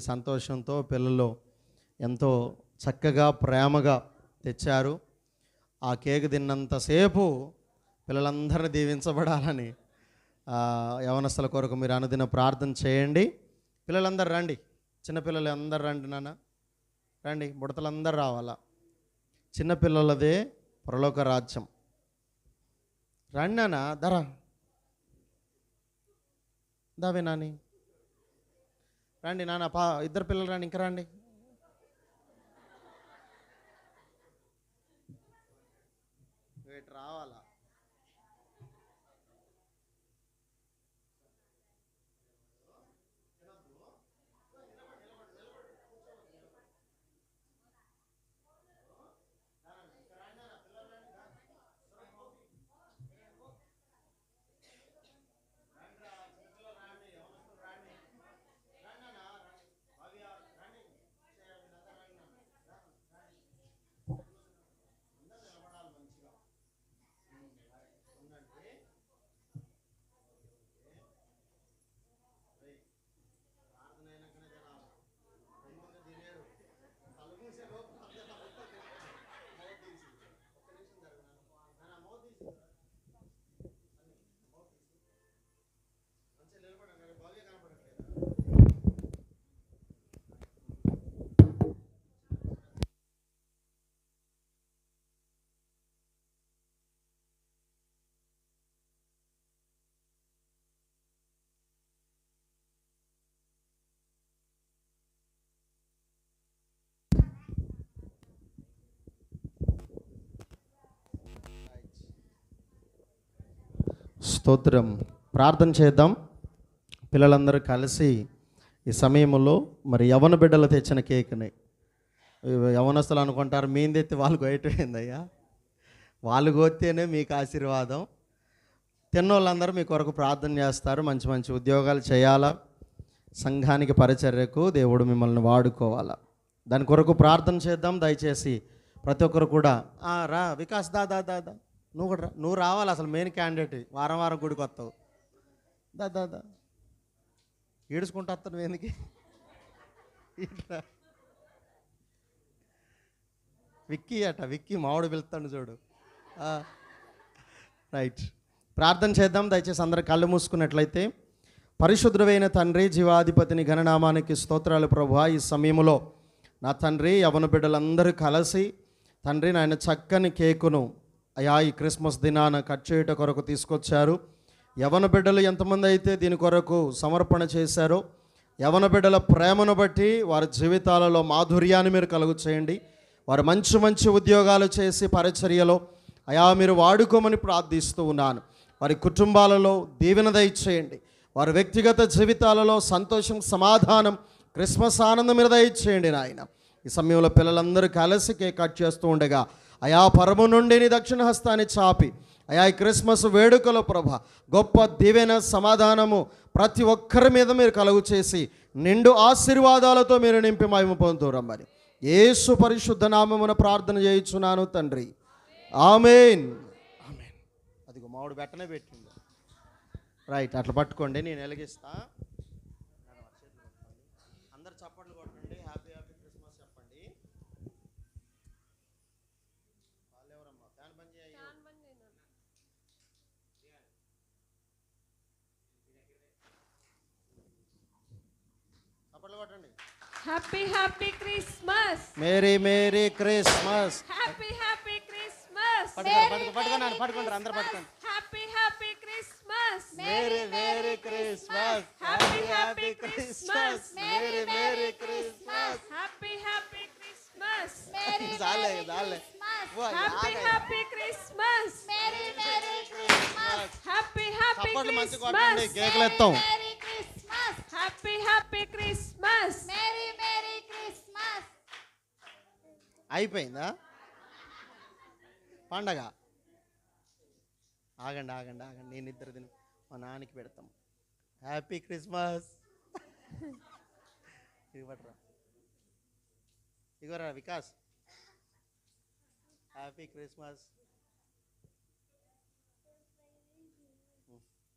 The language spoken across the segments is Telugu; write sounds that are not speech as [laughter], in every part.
సంతోషంతో పిల్లలు ఎంతో చక్కగా ప్రేమగా తెచ్చారు. ఆ కేక్ తిన్నంతసేపు పిల్లలందరినీ దీవించబడాలని యవనస్థల యవనస్తుల కొరకు మీరు అనుదిన ప్రార్థన చేయండి. పిల్లలందరూ రండి. చిన్నపిల్లలు అందరు రండి నాన్న. రండి. బుడతలందరూ రావాలా? చిన్నపిల్లలదే పరలోక రాజ్యం. రండి నాన్న. ధర దావే నాని రండి నాన్న పా ఇద్దరు పిల్లలు రండి ఇంకా రండి ఇటు రావాలా స్తోత్రం. ప్రార్థన చేద్దాం. పిల్లలందరూ కలిసి ఈ సమయంలో మరి యవన బిడ్డలు తెచ్చిన కేక్ని. యవనస్తులు అనుకుంటారు మీంది ఎత్తి వాళ్ళు గొయ్యటమైందయ్యా వాళ్ళు కోస్తేనే మీకు ఆశీర్వాదం. తిన్నోళ్ళందరూ మీ కొరకు ప్రార్థన చేస్తారు. మంచి మంచి ఉద్యోగాలు చేయాలా? సంఘానికి పరిచర్యకు దేవుడు మిమ్మల్ని వాడుకోవాలా? దాని కొరకు ప్రార్థన చేద్దాం. దయచేసి ప్రతి ఒక్కరు కూడా రా వికాస్ దా దా దా దా. నువ్వు కూడా నువ్వు రావాలి అసలు మెయిన్ క్యాండిడేట్ వారం వారం గుడికి వస్తావు. దా దా దా. ఏడుచుకుంటూ వస్తాను ఎందుకు? ఇట్లా. విక్కీ అట విక్కీ మామిడి పిలుస్తాడు చూడు. రైట్. ప్రార్థన చేద్దాం దయచేసి అందరు కళ్ళు మూసుకున్నట్లయితే. పరిశుద్ధమైన తండ్రి జీవాధిపతిని ఘననామానికి స్తోత్రాలు ప్రభు ఈ సమయంలో నా తండ్రి యవన బిడ్డలందరూ కలిసి తండ్రి నాయన చక్కని కేకును అయా ఈ క్రిస్మస్ దినాన కట్ చేయుట కొరకు తీసుకొచ్చారు. యవన బిడ్డలు ఎంతమంది అయితే దీని కొరకు సమర్పణ చేశారో యవన బిడ్డల ప్రేమను బట్టి వారి జీవితాలలో మాధుర్యాన్ని మీరు కలుగు చేయండి. వారు మంచి మంచి ఉద్యోగాలు చేసి పరిచర్యలో అయా మీరు వాడుకోమని ప్రార్థిస్తూ ఉన్నాను. వారి కుటుంబాలలో దీవెన దయచేయండి. వారి వ్యక్తిగత జీవితాలలో సంతోషం సమాధానం క్రిస్మస్ ఆనందం మీద దయచేయండి నాయన. ఈ సమయంలో పిల్లలందరూ కలిసి కేక్ కట్ చేస్తూ ఉండగా అయా పరము నుండి నీ దక్షిణ హస్తాన్ని చాపి. అయా ఈ క్రిస్మస్ వేడుకలో ప్రభ గొప్ప దీవెన సమాధానము ప్రతి ఒక్కరి మీద మీరు కలుగు చేసి నిండు ఆశీర్వాదాలతో మీరు నింపి మహిమ పొందురమ్మని యేసు పరిశుద్ధ నామమున ప్రార్థన చేయించున్నాను తండ్రి. ఆమెన్. ఆమెన్. అదిగో మామిడి బెట్టనే పెట్టింది రైట్ అట్లా పట్టుకోండి నేను వెలిగిస్తా. అందరు చప్పట్లు కొట్టండి హ్యాపీ హ్యాపీ క్రిస్మస్ చెప్పండి వాళ్ళు ఎవరమ్మా ఫ్యాన్ బంద్ చేయి చప్పట్లు కొట్టండి happy happy Christmas merry merry Christmas happy happy Christmas పట్టుకోండి పట్టుకోండి అందరు పట్టుకోండి. Happy happy Christmas merry merry Christmas happy happy Christmas merry merry Christmas happy happy Christmas చాలే చాలే happy. Happy Christmas happy happy చప్పట్లు మంచి కొట్టండి క్రిస్మస్ కేకులు ఎత్తాం హ్యాపీ హ్యాపీ క్రిస్మస్ అయిపోయిందా? పండగ. ఆగండి ఆగండి ఆగండి. నేను ఇద్దరు తిని. మా నాన్నకి పెడతాం. హ్యాపీ క్రిస్మస్ ఇవ్వట్రా ఇవ్వరా Vikas. Happy Christmas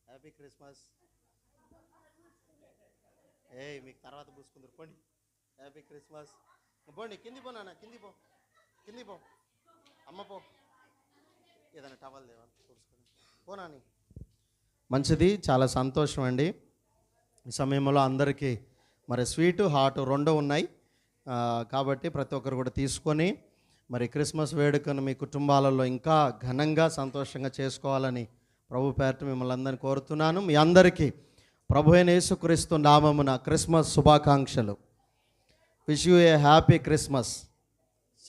happy Christmas ఏ మీకు తర్వాత పూసుకుందరు. పోండి. హ్యాపీ క్రిస్మస్ పోండి కింది పో నాన్న కింది పో కింది పో. అమ్మ పో. ఏదైనా టవల్ దేవా? పో నాని. మంచిది చాలా సంతోషం అండి. ఈ సమయంలో అందరికీ మరి స్వీటు హాట్ రెండు ఉన్నాయి. కాబట్టి ప్రతి ఒక్కరు కూడా తీసుకొని మరి క్రిస్మస్ వేడుకను మీ కుటుంబాలలో ఇంకా ఘనంగా సంతోషంగా చేసుకోవాలని ప్రభు పేరట మిమ్మల్ని అందరిని కోరుతున్నాను. మీ అందరికీ ప్రభు అయిన యేసుక్రీస్తు నామమున క్రిస్మస్ శుభాకాంక్షలు. Wish you a happy Christmas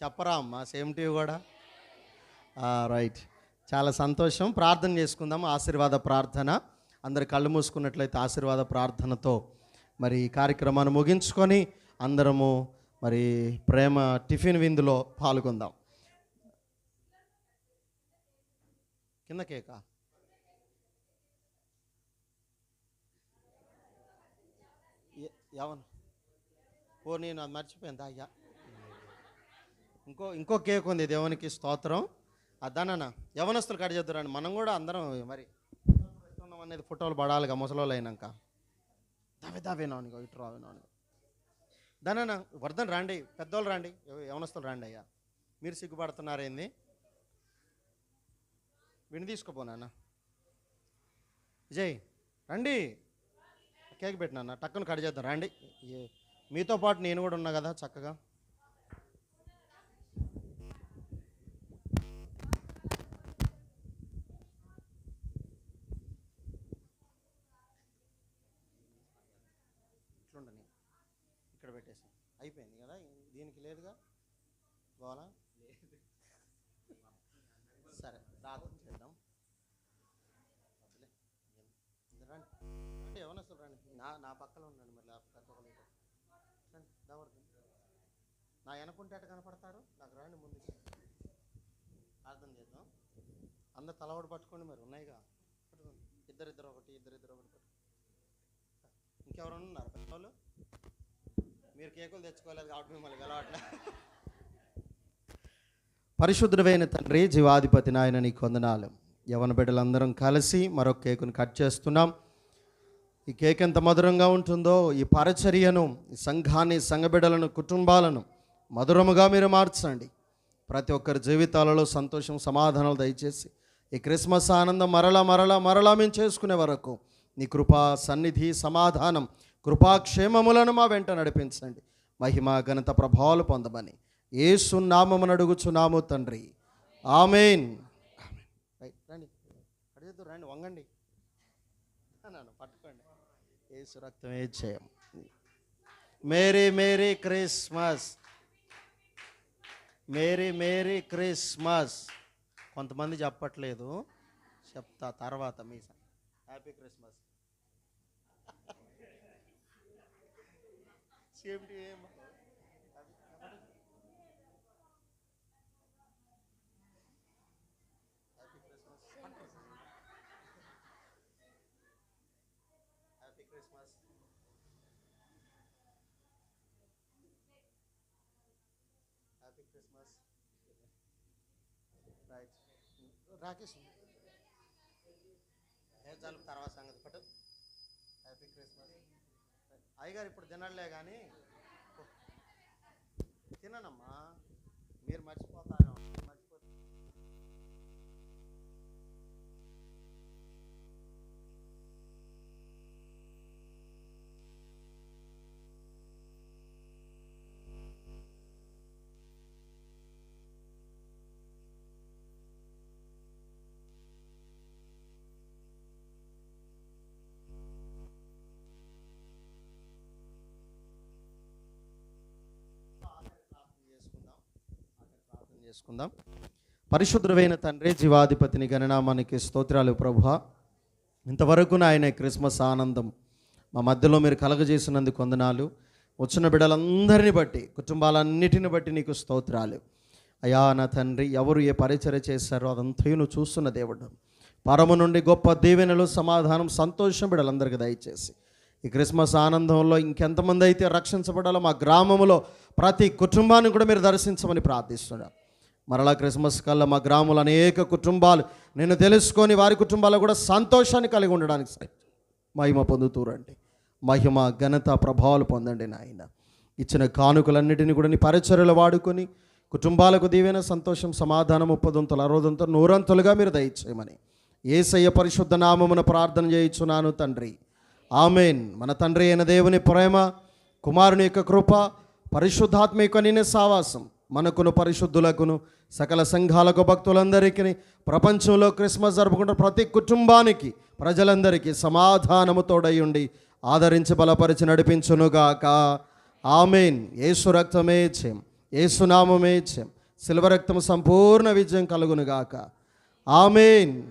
చెప్పరా అమ్మా సేమ్ టు కూడా. రైట్ చాలా సంతోషం. ప్రార్థన చేసుకుందాం ఆశీర్వాద ప్రార్థన. అందరు కళ్ళు మూసుకున్నట్లయితే ఆశీర్వాద ప్రార్థనతో మరి ఈ కార్యక్రమాన్ని ముగించుకొని అందరము మరి ప్రేమ టిఫిన్ విందులో పాల్గొందాం. కింద కేకా. ఎ- ఓ నేను అది మర్చిపోయింది అయ్యా ఇంకో ఇంకో కేక్ ఉంది దేవునికి స్తోత్రం. అదానన్న యవనస్తులు కట్ చేద్దురండి మనం కూడా అందరం మరి అనేది ఫోటోలు పడాలిగా ముసలోళ్ళు అయినాక. దావే దావే నానుగా ఇటు రావే నానుగా దానన్న వర్ధన్ రండి పెద్దోళ్ళు రండి యవనస్తులు రండి అయ్యా. మీరు సిగ్గుపడుతున్నారేంది విని తీసుకుపోనా విజయ్ రండి. కేక్ పెట్టినా టక్కున కట్ చేద్దాం రండి. ఏ- మీతో పాటు నేను కూడా ఉన్నా కదా చక్కగా? ఇట్లుండని. ఇక్కడ పెట్టేసి. అయిపోయింది కదా? దీనికి లేదుగా? గోలా? సరే రాదు. చేద్దాం. అంటే ఏమన్నా చూడండి నా నా పక్కన ఉండండి మరి నా వెనకుంటే అటు కనపడతారు? నాకు రండి ముందుకి. అర్థం చేద్దాం. అందరు తలవాడు పట్టుకోండి మరి ఉన్నాయిగా? పట్టుకోండి. ఇద్దరిద్దరు ఒకటి ఇద్దరిద్దరు ఒకటి పట్టుకోండి. ఇంకెవరన్నా ఉన్నారు? పెద్దవాళ్ళు? మీరు కేకులు తెచ్చుకోలేదు కాబట్టి మిమ్మల్ని గెలవట్లే. పరిశుద్ధమైన తండ్రి జీవాధిపతి నాయన నీ కొందనాలు యవన బిడ్డలందరం కలిసి మరొక కేకును కట్ చేస్తున్నాం. ఈ కేక్ ఎంత మధురంగా ఉంటుందో ఈ పరిచర్యను ఈ సంఘాన్ని సంఘబిడ్డలను కుటుంబాలను మధురముగా మీరు మార్చండి. ప్రతి ఒక్కరి జీవితాలలో సంతోషం సమాధానాలు దయచేసి ఈ క్రిస్మస్ ఆనందం మరలా మరలా మరలా మేము చేసుకునే వరకు నీ కృపా సన్నిధి సమాధానం కృపాక్షేమములను మా వెంట నడిపించండి. మహిమ ఘనత ప్రభావాలు పొందమని ఏసు నామమును అడుగుచున్నాము తండ్రి. ఆమెన్. రండి రండి వంగండి. నన్ను పట్టుకోండి ఏసు రక్తమే జయం merry merry Christmas. Merry merry Christmas. కొంతమంది చెప్పట్లేదు. చెప్తా తర్వాత మీ హ్యాపీ క్రిస్మస్. [laughs] సేమ్ ఏమో ఏం happy Christmas happy Christmas happy Christmas right Rakesh ఏం చాలు తర్వాత సంగతి పట్టు హ్యాపీ క్రిస్మస్ అయ్యగారు ఇప్పుడు తినలే కానీ తిననమ్మా. మీరు మర్చిపోతారు చేసుకుందాం ప్రార్థన చేసుకుందాం. పరిశుద్ధమైన తండ్రి జీవాధిపతిని గణనామానికి స్తోత్రాలు ప్రభు ఇంతవరకు నాయన క్రిస్మస్ ఆనందం. మా మధ్యలో మీరు కలగజేసినందుకు వందనాలు. వచ్చిన బిడ్డలందరిని బట్టి కుటుంబాలన్నిటిని బట్టి నీకు స్తోత్రాలు. అయా నా తండ్రి ఎవరు ఏ పరిచర్య చేశారో అదంతయు నువ్వు చూస్తున్న దేవుడు. పరము నుండి గొప్ప దీవెనలు సమాధానం సంతోషం బిడ్డలందరికీ దయచేసి. ఈ క్రిస్మస్ ఆనందంలో ఇంకెంతమంది అయితే రక్షించబడాలో మా గ్రామంలో ప్రతి కుటుంబాన్ని కూడా మీరు దర్శించమని ప్రార్థిస్తున్నాం. మరలా క్రిస్మస్ కల్లా మా గ్రామంలో అనేక కుటుంబాలు నేను తెలుసుకొని వారి కుటుంబాల్లో కూడా సంతోషాన్ని కలిగి ఉండడానికి మహిమ పొందుతూరండి. మహిమ ఘనత ప్రభావాలు పొందండి నాయన. ఇచ్చిన కానుకలన్నిటిని కూడా నీ పరిచర్యలు వాడుకొని కుటుంబాలకు దీవైన సంతోషం సమాధానం ముప్పదొంతులు అరవదంతో నూరంతులుగా మీరు దయచేయమని. ఏసయ్య పరిశుద్ధ నామమున ప్రార్థన చేయించున్నాను తండ్రి. ఆమెన్. మన తండ్రి అయిన దేవుని ప్రేమ కుమారుని యొక్క కృప పరిశుద్ధాత్మ యొక్క నిన్న సావాసం. మనకును పరిశుద్ధులకును సకల సంఘాలకు భక్తులందరికీ ప్రపంచంలో క్రిస్మస్ జరుపుకుంటున్న ప్రతి కుటుంబానికి ప్రజలందరికీ సమాధానము తోడయుండి ఆదరించి బలపరిచి నడిపించునుగాక. ఆమెన్. ఏసు రక్తమే చేం ఏసునామమే చేం శిల్వ రక్తం సంపూర్ణ విజయం కలుగునుగాక. ఆమెన్.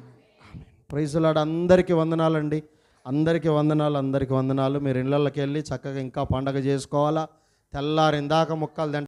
ప్రైజులాడు అందరికీ వందనాలండి. అందరికీ వందనాలు అందరికీ వందనాలు. మీరు ఇళ్ళకి వెళ్ళి చక్కగా ఇంకా పండగ చేసుకోవాలా? తెల్లారిందాక ముక్కలు తింటే